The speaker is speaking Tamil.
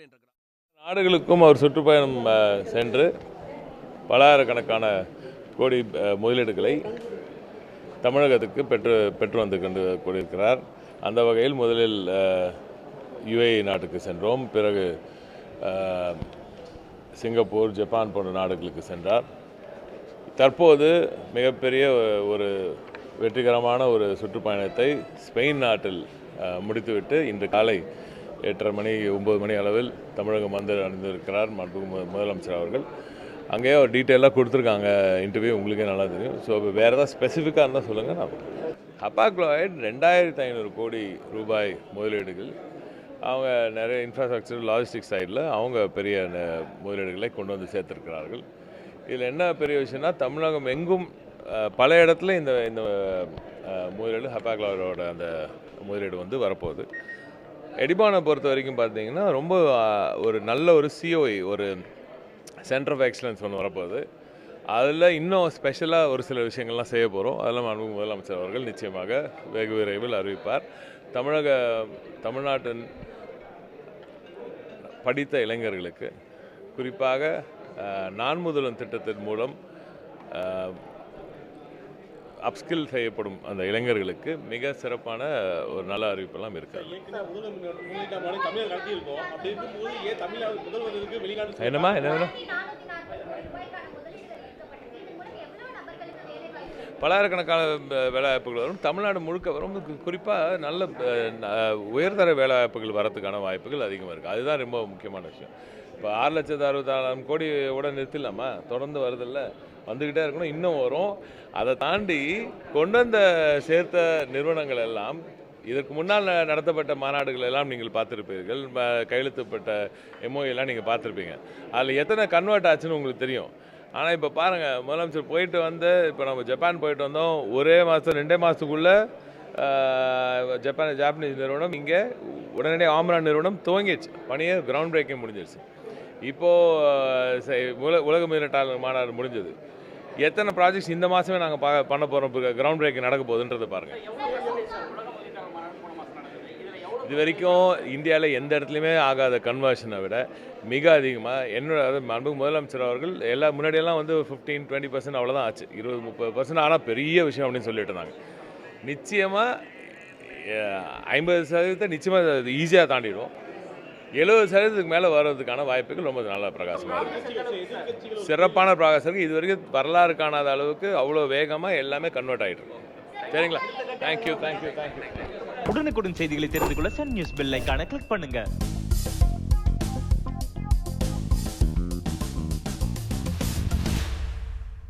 அப்படின்னு நாடுகளுக்கும் அவர் சுற்றுப்பயணம் சென்று பலாயிரக்கணக்கான கோடி முதலீடுகளை தமிழகத்துக்கு பெற்று பெற்று வந்து கொண்டு கொண்டிருக்கிறார். அந்த வகையில் முதலில் யுஏஇ நாட்டுக்கு சென்றோம். பிறகு சிங்கப்பூர் ஜப்பான் போன்ற நாடுகளுக்கு சென்றார். தற்போது மிகப்பெரிய ஒரு வெற்றிகரமான ஒரு சுற்றுப்பயணத்தை ஸ்பெயின் நாட்டில் முடித்துவிட்டு இன்று காலை எட்டரை மணி ஒம்பது மணி அளவில் தமிழகம் வந்து அணிந்திருக்கிறார் மாண்புமிகு முதலமைச்சர் அவர்கள். அங்கேயே ஒரு டீட்டெயிலாக கொடுத்துருக்காங்க இன்டர்வியூ உங்களுக்கே நல்லா தெரியும். ஸோ வேறு ஏதாவது ஸ்பெசிஃபிக்காக இருந்தால் சொல்லுங்கள் நான் ஹப்பாக்ளாய்ட் ரெண்டாயிரத்து ஐநூறு கோடி ரூபாய் முதலீடுகள். அவங்க நிறைய இன்ஃப்ராஸ்ட்ரக்சர் லாஜிஸ்டிக் சைடில் அவங்க பெரிய முதலீடுகளை கொண்டு வந்து சேர்த்துருக்கிறார்கள். இதில் என்ன பெரிய விஷயம்னா தமிழகம் எங்கும் பல இடத்துல இந்த இந்த முதலீடு ஹப்பாக்லாரோட அந்த முதலீடு வந்து வரப்போகுது. எடிபானை பொறுத்த வரைக்கும் பார்த்தீங்கன்னா ரொம்ப ஒரு நல்ல ஒரு சிஓஐ ஒரு சென்டர் ஆஃப் எக்ஸலன்ஸ் ஒன்று வரப்போகுது. அதில் இன்னும் ஸ்பெஷலாக ஒரு சில விஷயங்கள்லாம் செய்ய போகிறோம் அதெல்லாம் அன்பு முதலமைச்சர் அவர்கள் நிச்சயமாக வெகு விரைவில் அறிவிப்பார். தமிழக தமிழ்நாட்டின் படித்த இளைஞர்களுக்கு குறிப்பாக நான் முதலும் திட்டத்தின் மூலம் அப்ஸ்கில் செய்யப்படும் அந்த இளைஞர்களுக்கு மிக சிறப்பான ஒரு நல்ல அறிவிப்பெல்லாம் செல்ல- என்னம்மா என்ன பலாயிரக்கணக்கான வேலைவாய்ப்புகள் வரும். தமிழ்நாடு முழுக்க வரும். குறிப்பாக நல்ல உயர்தர வேலைவாய்ப்புகள் வரதுக்கான வாய்ப்புகள் அதிகமாக இருக்குது அதுதான் ரொம்ப முக்கியமான விஷயம். இப்போ ஆறு லட்சத்து அறுபத்தாறாயிரம் கோடி கூட நிறுத்திடலாமா? தொடர்ந்து வருதில்ல. வந்துக்கிட்டே இருக்கணும் இன்னும் வரும். அதை தாண்டி கொண்டு வந்த சேர்த்த நிறுவனங்கள் எல்லாம் இதற்கு முன்னால் ந- நடத்தப்பட்ட மாநாடுகள் எல்லாம் நீங்கள் பார்த்துருப்பீர்கள். கையெழுத்துப்பட்ட எம்ஓஎல்லாம் எல்லாம் நீங்கள் பார்த்துருப்பீங்க. அதில் எத்தனை கன்வெர்ட் ஆச்சுன்னு உங்களுக்கு தெரியும். ஆனால் இப்போ பாருங்கள் முதலமைச்சர் போயிட்டு வந்து இப்போ நம்ம ஜப்பான் போயிட்டு வந்தோம். ஒரே மாதம் ரெண்டே மாதத்துக்குள்ளே ஜப்பான் ஜாப்பனீஸ் நிறுவனம் இங்கே உடனடியாக ஆம்ரான் நிறுவனம் துவங்கிடுச்சு. பணியை கிரவுண்ட் பிரேக்கிங் முடிஞ்சிருச்சு இப்போது உலக உலக முதலீட்டாளர் மாநாடு முடிஞ்சது. எத்தனை ப்ராஜெக்ட்ஸ் இந்த மாதமே நாங்கள் பா பண்ண போகிறோம் இப்போ கிரவுண்ட் பிரேக்கிங் நடக்க போகுதுன்றதை பாருங்கள் இது வரைக்கும் இந்தியாவில் எந்த இடத்துலையுமே ஆகாத கன்வர்ஷனை விட மிக அதிகமாக என்னோட அன்பு முதலமைச்சர் அவர்கள் எல்லா முன்னாடியெல்லாம் வந்து ஃபிஃப்டீன் டுவெண்ட்டி பர்சன்ட் அவ்வளோதான் ஆச்சு. இருபது முப்பது பர்சன்ட் ஆனால் பெரிய விஷயம் அப்படின்னு சொல்லிட்டு இருந்தாங்க. நிச்சயமாக ஐம்பது சதவீதத்தை நிச்சயமாக ஈஸியாக தாண்டிடும். எழுபது சதவீதத்துக்கு மேலே வர்றதுக்கான வாய்ப்புகள் ரொம்ப நல்ல பிரகாசமாக இருக்குது சிறப்பான பிரகாசம் இருக்குது இது வரைக்கும் வரலாறு காணாத அளவுக்கு அவ்வளோ வேகமாக எல்லாமே கன்வெர்ட் ஆகிட்டு இருக்கும் சரிங்களா? தேங்க்யூ தேங்க்யூ தேங்க்யூ உடனுக்குடன் செய்திகளை தெரிந்து கொள்ள சன் நியூஸ் பெல் ஐக்கான கிளிக் பண்ணுங்கள்